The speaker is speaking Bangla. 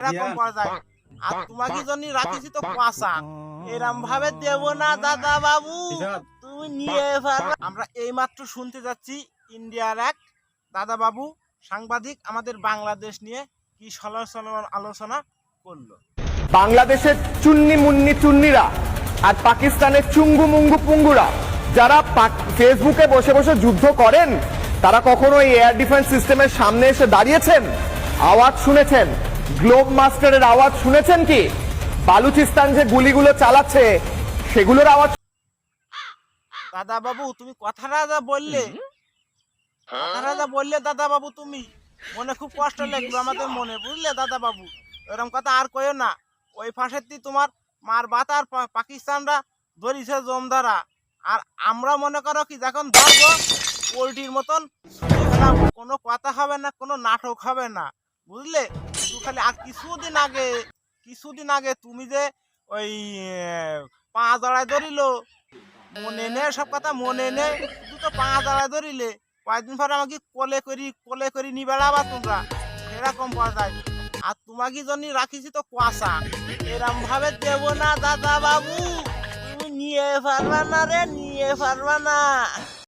এরকম করা যায়। আর তোমাকে জন্য রাখিছি তো এরম ভাবে দেব না দাদা বাবু। তুমি নিয়ে আমরা এইমাত্র শুনতে যাচ্ছি ইন্ডিয়ার এক দাদা বাবু সাংবাদিক আমাদের বাংলাদেশ নিয়ে কি সমালোচনা আলোচনা করল। বাংলাদেশের চুন্নি মুন্নি চুন্নিরা আর পাকিস্তানের চুঙ্গু মুঙ্গু পুঙ্গুরা যারা ফেসবুকে বসে বসে যুদ্ধ করেন তারা কখনো এই এয়ার ডিফেন্স সিস্টেমের সামনে এসে দাঁড়িয়েছেন আওয়াজ শুনেছেন গ্লোব মাস্টারের আওয়াজ শুনেছেন কি? বালুচিস্তান যে গুলিগুলো চালাচ্ছে সেগুলোর আওয়াজ দাদা বাবু তুমি কথাটা যা বললে কথাটা যা বললে দাদা বাবু তুমি। মনে খুব কষ্ট লাগল আমাদের মনে বুঝলে দাদা বাবু এরকম কথা আর কইও না। ওই ফাঁসের তোমার মার বাত আর পাকিস্তানরা ধরিছে জমদারা। আর আমরা মনে করো কি যখন ধরবো পোলট্রির মতন কোনো কথা হবে না কোনো নাটক হবে না। বুঝলে? আর কিছুদিন আগে কিছুদিন আগে তুমি যে ওই আহ, পা জড়ায় ধরিল মনে নে সব কথা মনে নে শুধু তো পা জড়ায় ধরিলে। কয়েকদিন পরে আমাকে কোলে করি কোলে করি নি বেড়াবা তোমরা। এরকম পাওয়া যায় আর তোমাকে জন্য রাখিছি তো কুয়াশা। এরম ভাবে দেব না দাদা বাবু তুমি নিয়ে পারবা না রে নিয়ে পারবা না।